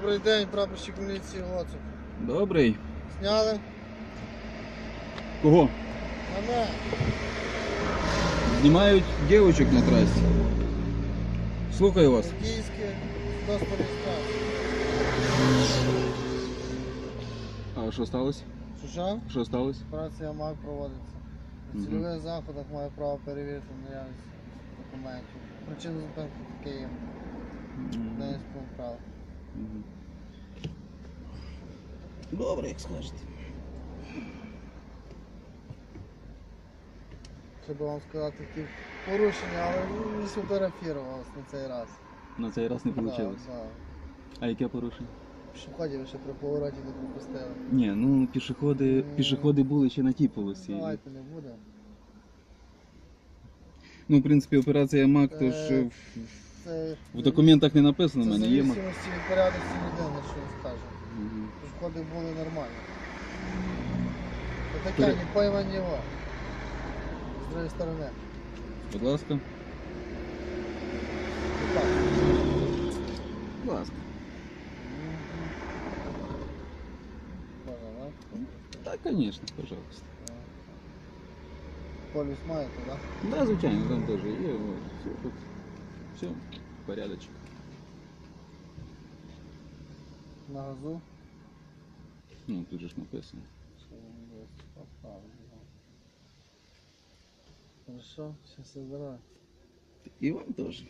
Добрий день, прапорщик міліції Гоцук. Добрий. Зняли? Кого? Мене. Знімають дівчинок на трасі. Слухаю вас. Київське, реєстрації. А що сталося? Чужа? Що сталося? Операція МАК проводиться. На цільових заходах маю право перевірити наявність документів. Причина зупинки Київ. Мгм. Добре, як скажете. Щоб вам сказати такі порушення, але не сфотографував на цей раз. На цей раз не вийшло. Да. А яке порушення? Пішоходів ще при повороті не пропустили. Ні, ну пішоходи, пішоходи були ще на тій полосі. Давайте не буде. Ну, в принципі, операція МАК, то ж Е, в, Це, в документах не написано, в це мене є МАК. зависимості від порядності людини, що він скаже. Мгм. Пішоходи були нормальні. Це При- таке, не пойман його. З другої сторони. Будь ласка. Отак. Будь ласка. Можна, да? Так, звісно, пожалуйста. Полюс маєте, так? Да, звичайно, там теж є. от, Все, тут. Все, Порядочок. На газу. Ну, тут же ж написано. Хорошо, сейчас собираю. И вам теж.